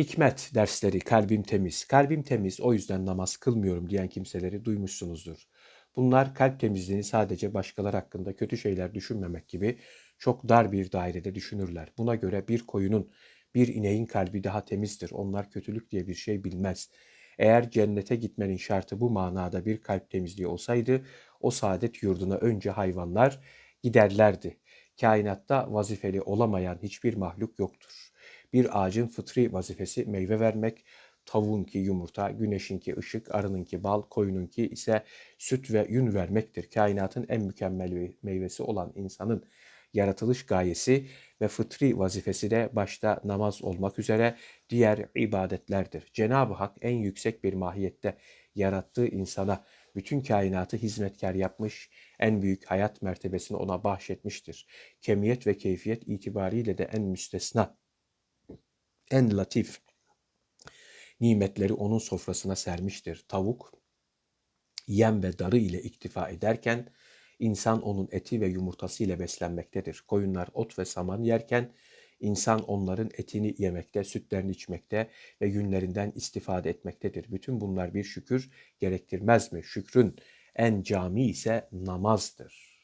Hikmet dersleri kalbim temiz. Kalbim temiz o yüzden namaz kılmıyorum diyen kimseleri duymuşsunuzdur. Bunlar kalp temizliğini sadece başkalar hakkında kötü şeyler düşünmemek gibi çok dar bir dairede düşünürler. Buna göre bir koyunun, bir ineğin kalbi daha temizdir. Onlar kötülük diye bir şey bilmez. Eğer cennete gitmenin şartı bu manada bir kalp temizliği olsaydı o saadet yurduna önce hayvanlar giderlerdi. Kainatta vazifeli olamayan hiçbir mahluk yoktur. Bir ağacın fıtri vazifesi meyve vermek, tavuğunki yumurta, güneşinki ışık, arınınki bal, koyununki ise süt ve yün vermektir. Kainatın en mükemmel meyvesi olan insanın yaratılış gayesi ve fıtri vazifesi de başta namaz olmak üzere diğer ibadetlerdir. Cenab-ı Hak en yüksek bir mahiyette yarattığı insana bütün kainatı hizmetkar yapmış, en büyük hayat mertebesini ona bahşetmiştir. Kemiyet ve keyfiyet itibariyle de en müstesna, en latif nimetleri onun sofrasına sermiştir. Tavuk, yem ve darı ile iktifa ederken, insan onun eti ve yumurtası ile beslenmektedir. Koyunlar ot ve saman yerken, insan onların etini yemekte, sütlerini içmekte ve yünlerinden istifade etmektedir. Bütün bunlar bir şükür gerektirmez mi? Şükrün en cami ise namazdır.